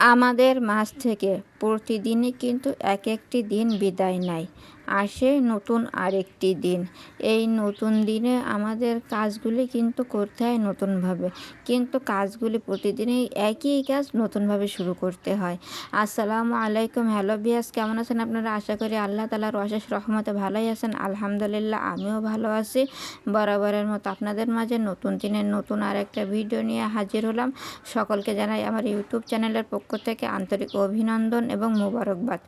আমাদের মাছ থেকে। প্রতিদিনই কিন্তু এক একটি দিন বিদায় নেয়। আসে নতুন আরেকটি দিন। এই নতুন দিনে আমাদের কাজগুলি কিন্তু করতে হয় নতুনভাবে। কিন্তু কাজগুলি প্রতিদিনই একই কাজ নতুনভাবে শুরু করতে হয়। আসসালামু আলাইকুম, হ্যালো বিয়াস কেমন আছেন আপনারা? আশা করি আল্লাহ তালার অশেষ রহমতে ভালোই আছেন। আলহামদুলিল্লাহ, আমিও ভালো আছি। বরাবরের মতো আপনাদের মাঝে নতুন দিনের নতুন আর একটা ভিডিও নিয়ে হাজির হলাম। সকলকে জানাই আমার ইউটিউব চ্যানেলের পক্ষ থেকে আন্তরিক অভিনন্দন এবং মোবারকবাদ।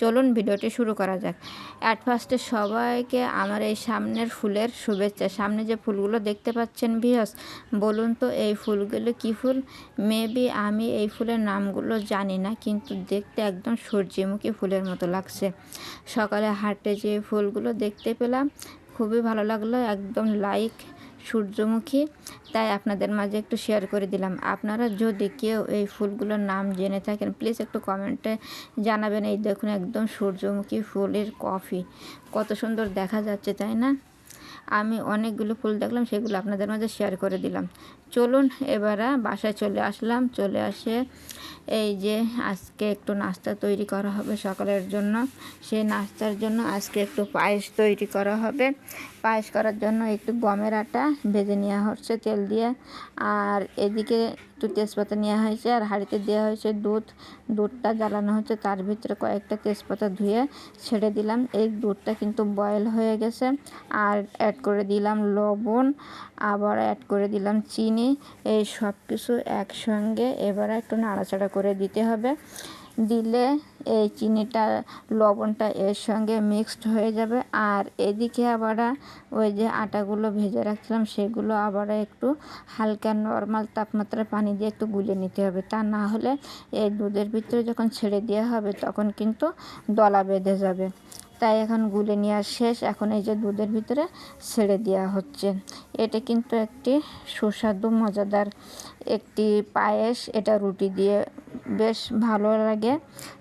চলুন ভিডিওটি শুরু করা যাক। অ্যাট ফার্স্টে সবাইকে আমার এই সামনের ফুলের শুভেচ্ছা। সামনে যে ফুলগুলো দেখতে পাচ্ছেন ভিয়স বলুন তো এই ফুলগুলো কী ফুল? মেবি আমি এই ফুলের নামগুলো জানি না, কিন্তু দেখতে একদম সূর্যমুখী ফুলের মতো লাগছে। সকালে হাটে যে ফুলগুলো দেখতে পেলাম, খুবই ভালো লাগল। একদম লাইক সূর্যমুখী, তাই আপনাদের মাঝে একটু শেয়ার করে দিলাম। আপনারা যদি কেউ এই ফুলগুলোর নাম জেনে থাকেন প্লিজ একটু কমেন্টে জানাবেন। এই দেখুন, একদম সূর্যমুখী ফুলের কফি কত সুন্দর দেখা যাচ্ছে, তাই না? আমি অনেকগুলো ফুল দেখলাম, সেগুলো আপনাদের মাঝে শেয়ার করে দিলাম। চলুন, এবারে বাসায় চলে আসলাম। চলে আসে এই যে আজকে একটু নাস্তা তৈরি করা হবে সকালের জন্য। সেই নাস্তার জন্য আজকে একটু পায়েস তৈরি করা হবে। পায়েস করার জন্য একটু গমের আটা ভেজে নেওয়া হচ্ছে তেল দিয়ে। আর এদিকে একটু তেজপাতা নেওয়া হয়েছে আর হাঁড়িতে দেওয়া হয়েছে দুধ। দুধটা জ্বালানো হচ্ছে, তার ভিতরে কয়েকটা তেজপাতা ধুয়ে ছেড়ে দিলাম। এই দুধটা কিন্তু বয়েল হয়ে গেছে। আর অ্যাড করে দিলাম লবণ, আবার অ্যাড করে দিলাম চিনি। এই সব কিছু একসঙ্গে এবার একটু নাড়াচাড়া করে দিতে হবে। দিলে এই চিনিটা, লবণটা এর সঙ্গে মিক্সড হয়ে যাবে। আর এদিকে আবার ওই যে আটাগুলো ভেজে রাখছিলাম, সেগুলো আবার একটু হালকা নর্মাল তাপমাত্রার পানি দিয়ে একটু গুলে নিতে হবে। তা না হলে এই দুধের ভিতরে যখন ছেড়ে দেওয়া হবে, তখন কিন্তু দলা বেঁধে যাবে। তাই এখন গুলে নেওয়ার শেষ। এখন এই যে দুধের ভিতরে ছেড়ে দেওয়া হচ্ছে। এটা কিন্তু একটি সুস্বাদু, মজাদার একটি পায়েস। এটা রুটি দিয়ে বেশ ভালো লাগে।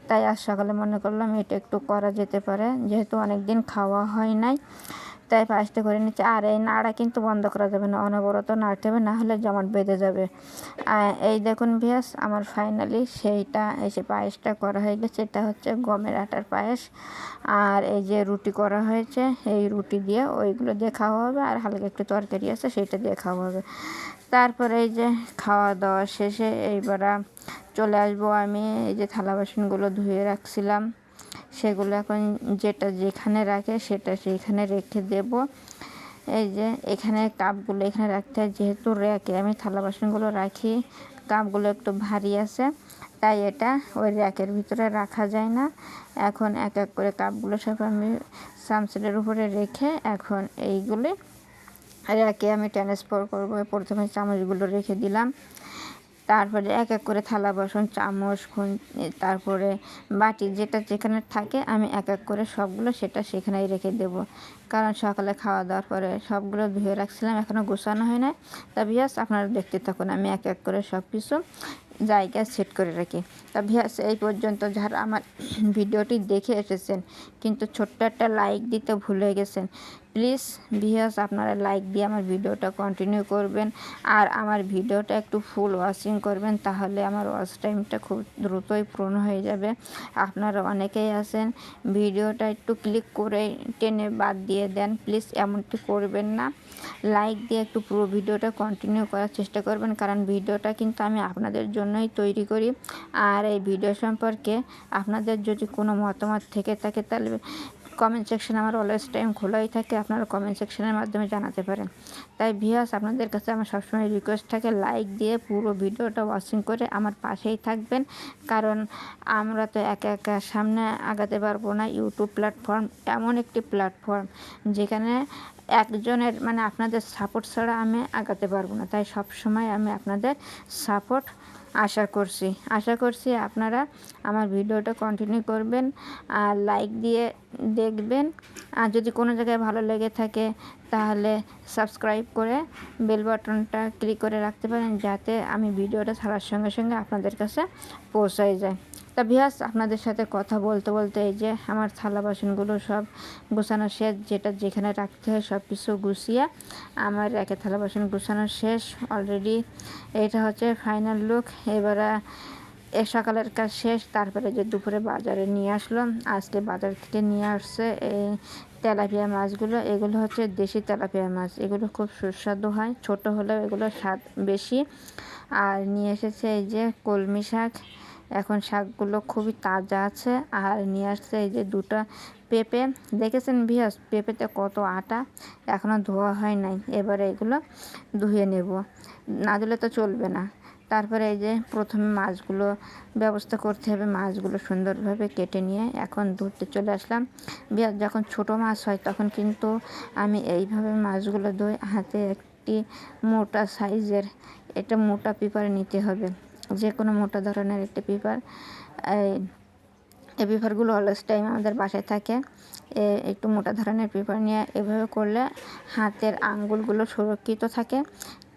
তাই আজ সকালে মনে করলাম এটা একটু করা যেতে পারে। যেহেতু অনেক দিন খাওয়া হয় নাই। তাই পায়েসটা করে নিচ্ছে, আর এই নাড়া কিন্তু বন্ধ করা যাবে না, অনবরত নাড়তে হবে, না হলে জমাট বেঁধে যাবে। এই দেখুন ভিয়াস আমার ফাইনালি সেইটা, এই যে পায়েসটা করা হয়ে গেছে, এটা হচ্ছে গমের আটার পায়েস। আর এই যে রুটি করা হয়েছে, এই রুটি দিয়ে ওইগুলো দিয়ে খাওয়া হবে, আর হালকা একটু তরকারি আছে, সেইটা দিয়ে খাওয়া হবে। তারপরে এই যে খাওয়া দাওয়া শেষে এইবার চলে আসব আমি, এই যে থালা বাসনগুলো ধুয়ে রাখছিলাম। সেগুলো এখন যেটা যেখানে রাখে সেটা সেইখানে রেখে দেব। এই যে এখানে কাপগুলো এখানে রাখতে হয়, যেহেতু র্যাকে আমি থালা বাসনগুলো রাখি, কাপগুলো একটু ভারী আছে, তাই এটা ওই র্যাকের ভিতরে রাখা যায় না। এখন এক এক করে কাপগুলো সব আমি সামসেটের উপরে রেখে এখন এইগুলি র্যাকে আমি ট্রান্সফার করব। প্রথমে চামচগুলো রেখে দিলাম। তারপরে এক এক করে থালা, বাসন, চামচ খুন তারপরে বাটি যেটা যেখানে থাকে আমি এক এক করে সবগুলো সেটা সেখানেই রেখে দেব। কারণ সকালে খাওয়া দাওয়ার পরে সবগুলো ধুয়ে রাখছিলাম এখনও গোছানো হয় না তা ভিয়াস, আপনারা দেখতে থাকুন, আমি এক এক করে সব কিছু জায়গা সেট করে রাখি। তা ভিয়াস, এই পর্যন্ত যারা আমার ভিডিওটি দেখে এসেছেন, কিন্তু ছোট্ট একটা লাইক দিতে ভুলে গেছেন প্লিজ ভিয়াস আপনারা লাইক দিয়ে আমার ভিডিওটা কন্টিনিউ করবেন। আর আমার ভিডিওটা একটু ফুল ওয়াচিং করবেন, তাহলে আমার ওয়াচ টাইমটা খুব দ্রুতই পূর্ণ হয়ে যাবে। আপনারা অনেকেই আছেন, ভিডিওটা একটু ক্লিক করে টেনে বাদ দিয়ে দেন প্লিজ এমনটি করবেন না। লাইক দিয়ে একটু পুরো ভিডিওটা কন্টিনিউ করার চেষ্টা করবেন, কারণ ভিডিওটা কিন্তু আমি আপনাদের জন্যই তৈরি করি। আর এই ভিডিও সম্পর্কে আপনাদের যদি কোনো মতামত থেকে থাকে, তাহলে কমেন্ট সেকশন আমার অলওয়েজ টাইম খোলাই থাকে আপনারা কমেন্ট সেকশনের মাধ্যমে জানাতে পারেন। তাই ভিয়াস আপনাদের কাছে আমার সবসময় রিকোয়েস্ট থাকে লাইক দিয়ে পুরো ভিডিওটা ওয়াচিং করে আমার পাশেই থাকবেন। কারণ আমরা তো একা একা সামনে আগাতে পারব না ইউটিউব প্ল্যাটফর্ম এমন একটি প্ল্যাটফর্ম যেখানে একজনের মানে আপনাদের সাপোর্ট ছাড়া আমি আগাতে পারব না। তাই সব সময় আমি আপনাদের সাপোর্ট আশা করছি। আশা করছি আপনারা আমার ভিডিওটা কন্টিনিউ করবেন, আর লাইক দিয়ে দেখবেন। আর যদি কোনো জায়গায় ভালো লেগে থাকে তাহলে সাবস্ক্রাইব করে বেল বাটনটা ক্লিক করে রাখতে পারেন যাতে আমি ভিডিওটা ছাড়ার সঙ্গে সঙ্গে আপনাদের কাছে পৌঁছায় যায়। তা ভিয়াস আপনাদের সাথে কথা বলতে বলতে এই যে আমার থালা বাসনগুলো সব গোছানো শেষ, যেটা যেখানে রাখতে হয় সব কিছু গুছিয়ে আমার একে থালা বাসন গোছানো শেষ। অলরেডি এটা হচ্ছে ফাইনাল লুক এবার সকালের কাজ শেষ, তারপরে যে দুপুরে বাজারে নিয়ে আসলো, আজকে বাজার থেকে নিয়ে আসছে এই তেলাপিয়া মাছগুলো। এগুলো হচ্ছে দেশি তেলাপিয়া মাছ। এগুলো খুব সুস্বাদু হয়, ছোট হলেও এগুলো স্বাদ বেশি। আর নিয়ে এসেছে এই যে কলমি শাক। এখন শাকগুলো খুবই তাজা আছে। আর নিয়ে আসছে এই যে দুটো পেঁপে। দেখেছেন ভিয়াস পেঁপেতে কত আটা? এখনও ধোয়া হয় নাই। এবারে এগুলো ধুয়ে নেব। না দিলে তো চলবে না। তারপরে এই যে প্রথমে মাছগুলো ব্যবস্থা করতে হবে, মাছগুলো সুন্দরভাবে কেটে নিয়ে এখন ধরতে চলে আসলাম। যখন ছোট মাছ হয় তখন কিন্তু আমি এইভাবে মাছগুলো ধুই হাতে একটি মোটা সাইজের এটা মোটা পেপার নিতে হবে। যে কোনো মোটা ধরনের একটি পেপার। এই এই পেপারগুলো অলস টাইম আমাদের বাসায় থাকে। একটু মোটা ধরনের পেপার নিয়ে এভাবে করলে হাতের আঙ্গুলগুলো সুরক্ষিত থাকে।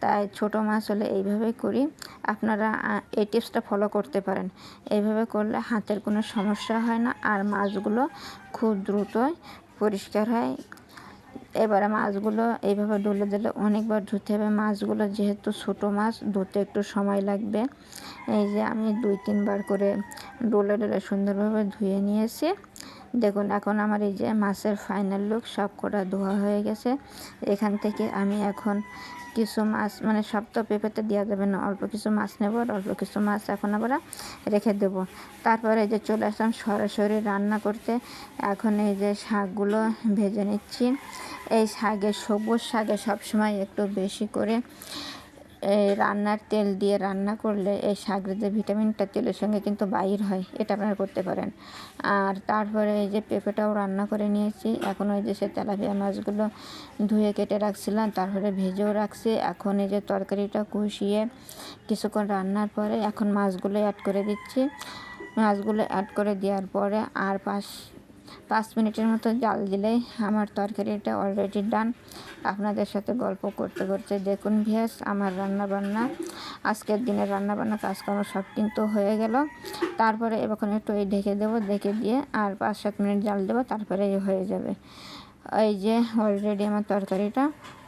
তাই ছোট মাছ হলে এইভাবে করি। আপনারা এই টিপসটা ফলো করতে পারেন। এইভাবে করলে হাতের কোনো সমস্যা হয় না আর মাছগুলো খুব দ্রুতই পরিষ্কার হয়। এবারে মাছগুলো এইভাবে ডলে দিলে অনেকবার ধুতে হবে। মাছগুলো যেহেতু ছোটো মাছ, ধুতে একটু সময় লাগবে। এই যে আমি দুই, তিনবার করে ডলে ডলে সুন্দরভাবে ধুয়ে নিয়েছি। দেখুন, এখন আমার এই যে মাছের ফাইনাল লুক সব কটা ধোয়া হয়ে গেছে। এখান থেকে আমি এখন কিছু মাছ মানে সব তো পেঁপেতে দেওয়া যাবে না, অল্প কিছু মাছ নেব আর অল্প কিছু মাছ এখন আবার রেখে দেব। তারপরে যে চলে আসলাম সরাসরি রান্না করতে। এখন এই যে শাকগুলো ভেজে নিচ্ছি। এই শাকে সবুজ শাকে সবসময় একটু বেশি করে এই রান্নার তেল দিয়ে রান্না করলে এই শাকের যে ভিটামিনটা তেলের সঙ্গে কিন্তু বাইর হয়, এটা আপনারা করতে পারেন। আর তারপরে এই যে পেঁপেটাও রান্না করে নিয়েছি। এখন ওই যে সে তেলাপিয়া মাছগুলো ধুয়ে কেটে রাখছিলাম, তারপরে ভেজেও রাখছি। এখন এই যে তরকারিটা কষিয়ে কিছুক্ষণ রান্নার পরে এখন মাছগুলো অ্যাড করে দিচ্ছি। মাছগুলো অ্যাড করে দেওয়ার পরে আর পাঁচ পাঁচ মিনিটের মতো জাল দিলে আমার তরকারিটা অলরেডি ডান আপনাদের সাথে গল্প করতে করতে দেখুন ভিয়াস আমার রান্না বান্না আজকের দিনের রান্না বান্না কাজকর্ম সব কিন্তু হয়ে গেল। তারপরে এবার একটু এই ঢেকে দেবো, ঢেকে দিয়ে আর পাঁচ সাত মিনিট জাল দেবো তারপরে হয়ে যাবে। এই যে অলরেডি আমার তরকারিটা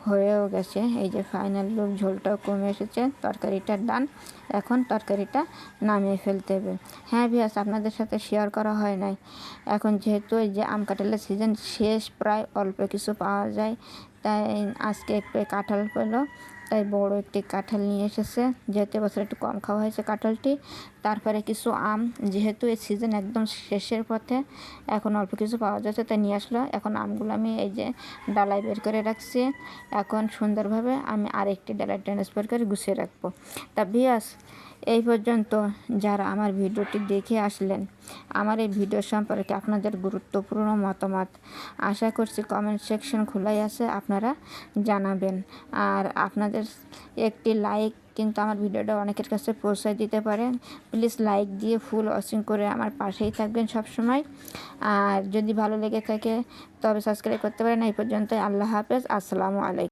হয়েও গেছে। এই যে ফাইনাল লুক ঝোলটাও কমে এসেছে, তরকারিটা ডান এখন তরকারিটা নামিয়ে ফেলতে হবে। হ্যাঁ ভিয়াস আপনাদের সাথে শেয়ার করা হয় নাই। এখন যেহেতু এই যে আম কাঁঠালের সিজন শেষ, প্রায় অল্প কিছু পাওয়া যায়, তাই আজকে একটু কাঁঠাল পেল তাই বড় একটি কাঁঠাল নিয়ে এসেছে। যেহেতু বছর একটু কম খাওয়া হয়েছে কাঁঠালটি, তারপরে কিছু আম। যেহেতু এই সিজন একদম শেষের পথে, এখন অল্প কিছু পাওয়া যাচ্ছে, তাই নিয়ে আসলো। এখন আমগুলো আমি এই যে ডালায় বের করে রাখছি। এখন সুন্দরভাবে আমি আরেকটি ডালায় ট্রান্সফার করে গুছিয়ে রাখব। তা বিয়াস এই পর্যন্ত যারা আমার ভিডিওটি দেখে আসলেন, আমার এই ভিডিও সম্পর্কে আপনাদের গুরুত্বপূর্ণ মতামত আশা করছি কমেন্ট সেকশন খোলাই আছে, আপনারা জানাবেন। আর আপনাদের একটি লাইক কিন্তু আমার ভিডিওটা অনেকের কাছে পৌঁছায় দিতে পারে। প্লিজ লাইক দিয়ে ফুল ওয়াচিং করে আমার পাশেই থাকবেন সব সময় আর যদি ভালো লেগে থাকে, তবে সাবস্ক্রাইব করতে পারেন। এই পর্যন্ত আল্লাহ হাফেজ। আসসালামু আলাইকুম।